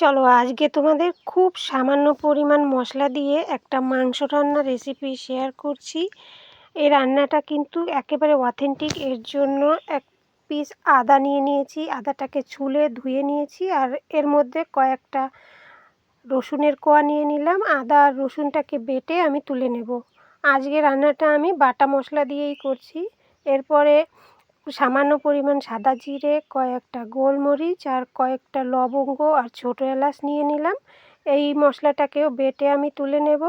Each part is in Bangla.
চলো আজকে তোমাদের খুব সামান্য পরিমাণ মশলা দিয়ে একটা মাংস রান্নার রেসিপি শেয়ার করছি। এই রান্নাটা কিন্তু একেবারে অথেন্টিক এর জন্য এক পিস আদা নিয়ে নিয়েছি, আদাটাকে ছুলে ধুয়ে নিয়েছি আর এর মধ্যে কয়েকটা রসুনের কোয়া নিয়ে নিলাম। আদা আর রসুনটাকে বেটে আমি তুলে নেব। আজকে রান্নাটা আমি বাটা মশলা দিয়েই করছি। এরপরে সামান্য পরিমাণ সাদা জিরে, কয়েকটা গোলমরিচ আর কয়েকটা লবঙ্গ আর ছোটো এলাচ নিয়ে নিলাম। এই মশলাটাকেও বেটে আমি তুলে নেব।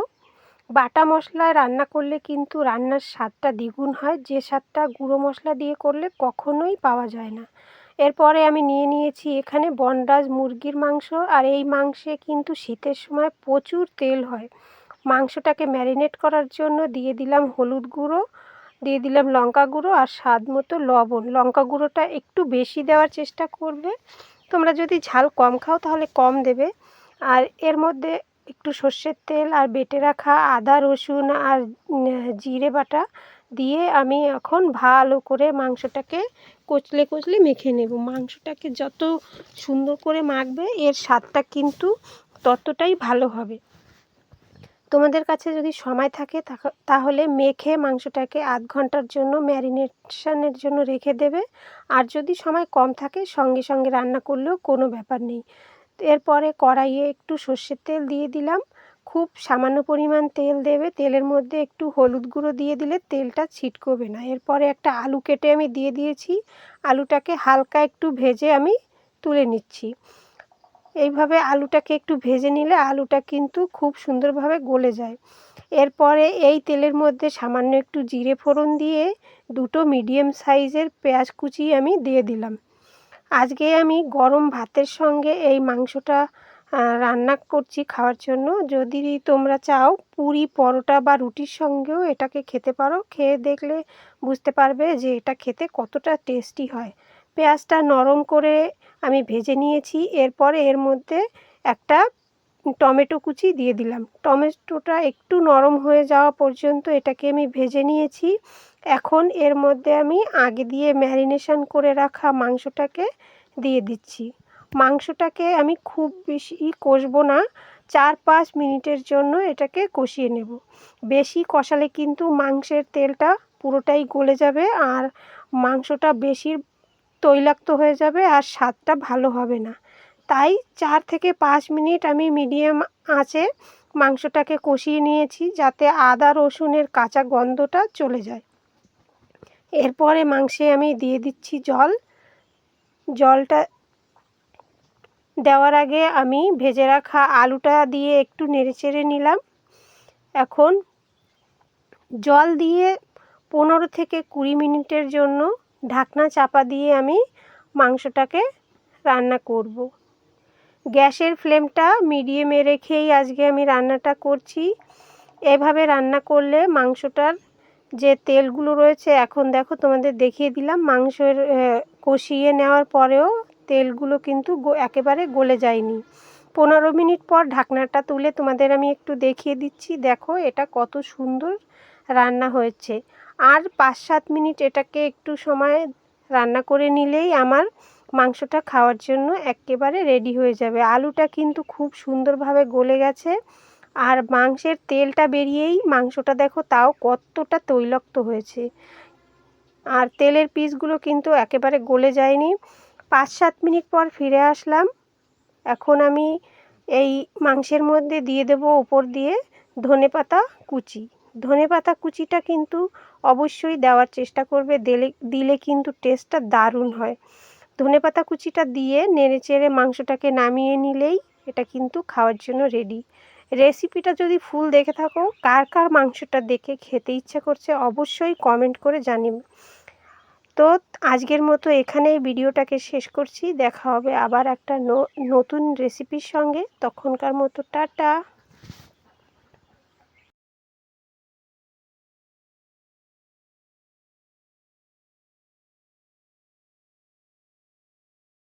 বাটা মশলায় রান্না করলে কিন্তু রান্নার স্বাদটা দ্বিগুণ হয়। যে স্বাদটা গুঁড়ো মশলা দিয়ে করলে কখনোই পাওয়া যায় না। এরপরে আমি নিয়ে নিয়েছি এখানে বনরাজ মুরগির মাংস। আর এই মাংসে কিন্তু শীতের সময় প্রচুর তেল হয়। মাংসটাকে ম্যারিনেট করার জন্য দিয়ে দিলাম হলুদ গুঁড়ো। দিয়ে দিলাম লঙ্কা গুঁড়ো আর স্বাদ মতো লবণ। লঙ্কা গুঁড়োটা একটু বেশি দেওয়ার চেষ্টা করবে। তোমরা যদি ঝাল কম খাও তাহলে কম দেবে। আর এর মধ্যে একটু সর্ষের তেল আর বেটে রাখা আদা, রসুন আর জিরে বাটা দিয়ে আমি এখন ভালো করে মাংসটাকে কচলে কচলে মেখে নেব। মাংসটাকে যত সুন্দর করে মাখবে এর স্বাদটা কিন্তু ততটাই ভালো হবে। তোমাদের কাছে যদি সময় থাকে তাহলে মেখে মাংসটাকে আধ ঘণ্টার জন্য ম্যারিনেশনের জন্য রেখে দেবে। আর যদি সময় কম থাকে, সঙ্গে সঙ্গে রান্না করলেও কোনো ব্যাপার নেই। এরপরে কড়াইয়ে একটু সর্ষের তেল দিয়ে দিলাম। খুব সামান্য পরিমাণ তেল দেবে। তেলের মধ্যে একটু হলুদ গুঁড়ো দিয়ে দিলে তেলটা ছিটকবে না। এরপরে একটা আলু কেটে আমি দিয়ে দিয়েছি। আলুটাকে হালকা একটু ভেজে আমি তুলে নিচ্ছি। এইভাবে আলুটাকে একটু ভেজে নিলে আলুটা কিন্তু খুব সুন্দরভাবে গলে যায়। এরপরে এই তেলের মধ্যে সামান্য একটু জিরে ফোড়ন দিয়ে দুটো মিডিয়াম সাইজের পেঁয়াজ কুচি আমি দিয়ে দিলাম। আজকে আমি গরম ভাতের সঙ্গে এই মাংসটা রান্না করছি খাওয়ার জন্য। যদি তোমরা চাও পুরি, পরোটা বা রুটির সঙ্গেও এটাকে খেতে পারো, খেয়ে দেখলে বুঝতে পারবে যে এটা খেতে কতটা টেস্টি হয়। পেঁয়াজটা নরম করে আমি ভেজে নিয়েছি। এরপরে এর মধ্যে একটা টমেটো কুচি দিয়ে দিলাম। টমেটোটা একটু নরম হয়ে যাওয়া পর্যন্ত এটাকে আমি ভেজে নিয়েছি। এখন এর মধ্যে আমি আগে দিয়ে ম্যারিনেশন করে রাখা মাংসটাকে দিয়ে দিচ্ছি। মাংসটাকে আমি খুব বেশি কষবো না। চার পাঁচ মিনিটের জন্য এটাকে কষিয়ে নেব। বেশি কষালে কিন্তু মাংসের তেলটা পুরোটাই গলে যাবে আর মাংসটা বেশি তৈলাক্ত হয়ে যাবে আর স্বাদটা ভালো হবে না। তাই চার থেকে পাঁচ মিনিট আমি মিডিয়াম আঁচে মাংসটাকে কষিয়ে নিয়েছি যাতে আদা, রসুনের কাঁচা গন্ধটা চলে যায়। এরপরে মাংসে আমি দিয়ে দিচ্ছি জল। জলটা দেওয়ার আগে আমি ভেজে রাখা আলুটা দিয়ে একটু নেড়েচেড়ে নিলাম। এখন জল দিয়ে পনেরো থেকে কুড়ি মিনিটের জন্য ঢাকনা চাপা দিয়ে আমি মাংসটাকে রান্না করব। গ্যাসের ফ্লেমটা মিডিয়ামে রেখেই আজকে আমি রান্নাটা করছি। এভাবে রান্না করলে মাংসটার যে তেলগুলো রয়েছে, এখন দেখো তোমাদের দেখিয়ে দিলাম, মাংসের কষিয়ে নেওয়ার পরেও তেলগুলো কিন্তু একেবারে গলে যায়নি। পনেরো মিনিট পর ঢাকনাটা তুলে তোমাদের আমি একটু দেখিয়ে দিচ্ছি। দেখো এটা কত সুন্দর রান্না হয়েছে। আর পাঁচ সাত মিনিট এটাকে একটু সময় রান্না করে নিলেই আমার মাংসটা খাওয়ার জন্য একেবারে রেডি হয়ে যাবে। আলুটা কিন্তু খুব সুন্দরভাবে গলে গেছে আর মাংসের তেলটা বেরিয়েই মাংসটা দেখো তাও কতটা তৈলক্ত হয়েছে। আর তেলের পিসগুলো কিন্তু একেবারে গলে যায়নি। পাঁচ সাত মিনিট পর ফিরে আসলাম। এখন আমি এই মাংসের মধ্যে দিয়ে দেব উপর দিয়ে ধনে পাতা কুচি। ধনে পাতা কুচিটা কিন্তু অবশ্যই দেওয়ার চেষ্টা করবে, দিলে দিলে কিন্তু টেস্টটা দারুণ হয়। ধনে পাতা কুচিটা দিয়ে নেড়ে চেড়ে মাংসটাকে নামিয়ে নিলেই এটা কিন্তু খাওয়ার জন্য রেডি রেসিপিটা যদি ফুল দেখে থাকো, কার কার মাংসটা দেখে খেতে ইচ্ছা করছে অবশ্যই কমেন্ট করে জানিবে তো আজকের মতো এখানেই ভিডিওটাকে শেষ করছি, দেখা হবে আবার একটা নতুন রেসিপির সঙ্গে। তখনকার মতো টাটা!